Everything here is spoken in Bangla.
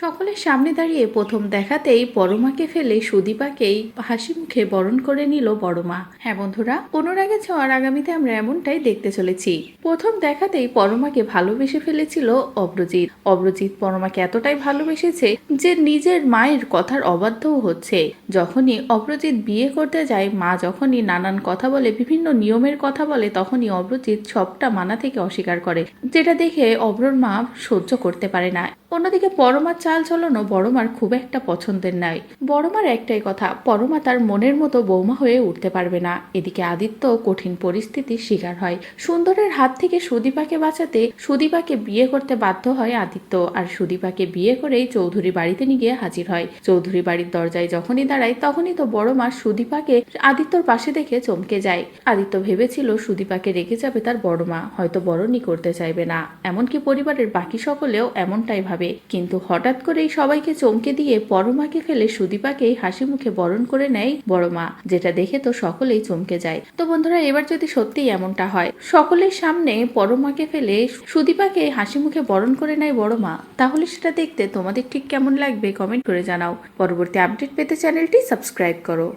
সকলের সামনে দাঁড়িয়ে প্রথম দেখাতেই পরমাকে ফেলে সুদীপাকেই হাসি মুখে বরণ করে নিল বড়মা। হ্যাঁ বন্ধুরা অনুরাগে ছোঁয়ার আগামীতে আমরা এমনটাই দেখতে চলেছি। প্রথম দেখাতেই পরমাকে ভালোবেসে ফেলেছিল অব্রজিৎ। অব্রজিৎ পরমাকে এতটাই ভালোবেসেছে যে নিজের মায়ের কথার অবাধ্যও হচ্ছে। যখনই অব্রজিৎ বিয়ে করতে যায়, মা যখনই নানান কথা বলে, বিভিন্ন নিয়মের কথা বলে, তখনই অব্রজিৎ সবটা মানা থেকে অস্বীকার করে, যেটা দেখে অব্রর মা সহ্য করতে পারে না। অন্যদিকে পরমার চাল চলনও বড়মার খুব একটা পছন্দের নয় বড়মার একটাই কথা, পরমা তার মনের মতো বৌমা হয়ে উঠতে পারবে না। এদিকে আদিত্য কঠিন পরিস্থিতির শিকার হয়। সুন্দরের হাত থেকে সুদীপাকে বাঁচাতে সুদীপাকে বিয়ে করতে বাধ্য হয় আদিত্য, আর সুদীপাকে বিয়ে করেই চৌধুরী বাড়িতে নিয়ে গিয়ে হাজির হয়। চৌধুরী বাড়ির দরজায় যখনই দাঁড়ায়, তখনই তো বড় মা সুদীপাকে আদিত্যর পাশে দেখে চমকে যায়। আদিত্য ভেবেছিল সুদীপাকে রেখে যাবে তার বড় মা হয়তো বরণই করতে চাইবে না। এমনকি পরিবারের বাকি সকলেও এমনটাই ভাবে কিন্তু হঠাৎ করেই সবাইকে চমকে দিয়ে পরমাকে ফেলে সুদীপাকেই হাসি মুখে বরণ করে নেয় বড় মা, যেটা দেখে তো সকলেই চমকে যায়। তো বন্ধুরা, এবার যদি সত্যিই এমনটা হয়, সকলের সামনে পরমাকে ফেলে সুদীপাকে হাসি মুখে বরণ করে নেয় বড় মা, তাহলে সেটা দেখতে তোমাদের ঠিক কেমন লাগবে কমেন্ট করে জানাও। পরবর্তী আপডেট পেতে চ্যানেলটি সাবস্ক্রাইব করো।